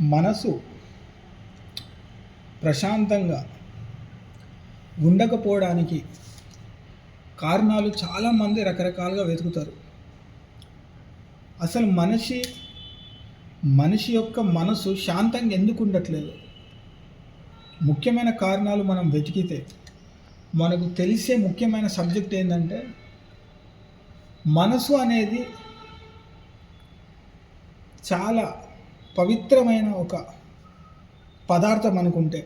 మనసు ప్రశాంతంగా ఉండకపోవడానికి కారణాలు చాలామంది రకరకాలుగా వెతుకుతారు. అసలు మనిషి మనిషి యొక్క మనసు శాంతంగా ఎందుకు ఉండట్లేదు? ముఖ్యమైన కారణాలు మనం వెతికితే మనకు తెలిసే ముఖ్యమైన సబ్జెక్ట్ ఏంటంటే మనసు అనేది చాలా పవిత్రమైన ఒక పదార్థం అనుకుంటే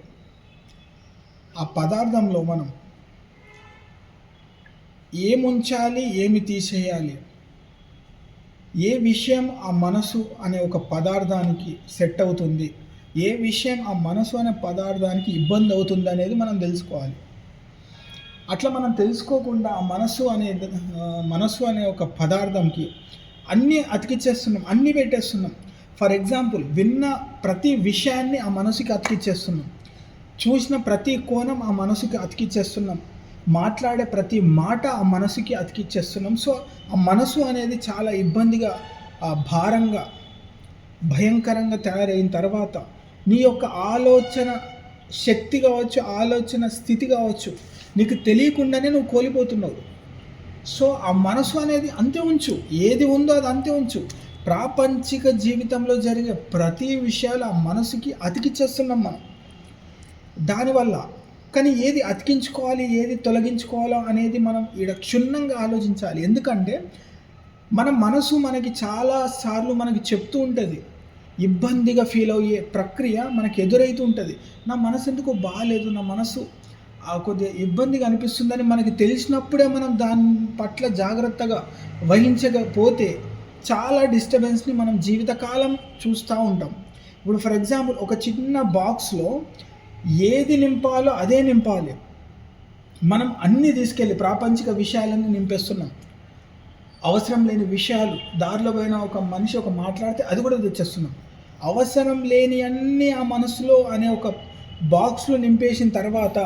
ఆ పదార్థంలో మనం ఏముంచాలి ఏమి తీసేయాలి ఏ విషయం ఆ మనసు అనే ఒక పదార్థానికి సెట్ అవుతుంది ఏ విషయం ఆ మనసు అనే పదార్థానికి ఇబ్బంది అవుతుంది అనేది మనం తెలుసుకోవాలి. అట్లా మనం తెలుసుకోకుండా ఆ మనసు అనే మనసు అనే ఒక పదార్థంకి అన్నీ అతికిచ్చేస్తున్నాం అన్నీ పెట్టేస్తున్నాం. ఫర్ ఎగ్జాంపుల్ విన్న ప్రతి విషయాన్ని ఆ మనసుకి అతికిచ్చేస్తున్నాం. చూసిన ప్రతి కోణం ఆ మనసుకి అతికిచ్చేస్తున్నాం. మాట్లాడే ప్రతి మాట ఆ మనసుకి అతికిచ్చేస్తున్నాం. సో ఆ మనసు అనేది చాలా ఇబ్బందిగా ఆ భారంగా భయంకరంగా తయారైన తర్వాత నీ యొక్క ఆలోచన శక్తి కావచ్చు ఆలోచన స్థితి కావచ్చు నీకు తెలియకుండానే నువ్వు కోల్పోతున్నావు. సో ఆ మనసు అనేది అంతే ఉంచు. ఏది ఉందో అది అంతే ఉంచు. ప్రాపంచిక జీవితంలో జరిగే ప్రతి విషయాలు ఆ మనసుకి అతికిచ్చేస్తున్నాం మనం. దానివల్ల కానీ ఏది అతికించుకోవాలి ఏది తొలగించుకోవాలో అనేది మనం ఈడ క్షుణ్ణంగా ఆలోచించాలి. ఎందుకంటే మన మనసు మనకి చాలా సార్లు మనకి చెప్తూ ఉంటుంది. ఇబ్బందిగా ఫీల్ అయ్యే ప్రక్రియ మనకి ఎదురైతూ ఉంటుంది. నా మనసు ఎందుకు బాగాలేదు నా మనసు ఆ కొద్దిగా ఇబ్బందిగా అనిపిస్తుందని మనకి తెలిసినప్పుడే మనం దాని పట్ల జాగ్రత్తగా వహించకపోతే చాలా డిస్టర్బెన్స్ని మనం జీవితకాలం చూస్తూ ఉంటాం. ఇప్పుడు ఫర్ ఎగ్జాంపుల్ ఒక చిన్న బాక్స్లో ఏది నింపాలో అదే నింపాలి. మనం అన్నీ తీసుకెళ్ళి ప్రాపంచిక విషయాలన్నీ నింపేస్తున్నాం. అవసరం లేని విషయాలు దారిలో పోయిన ఒక మనిషి ఒక మాట్లాడితే అది కూడా తెచ్చేస్తున్నాం. అవసరం లేని అన్నీ ఆ మనసులో అనే ఒక బాక్స్లో నింపేసిన తర్వాత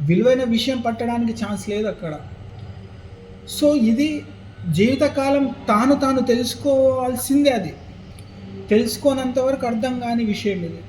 విలువైన విషయం పట్టడానికి ఛాన్స్ లేదు అక్కడ. సో ఇది జీవితకాలం తాను తాను తెలుసుకోవాల్సిందే అది. తెలుసుకోనంత వరకు అర్థం కాని విషయం ఇది.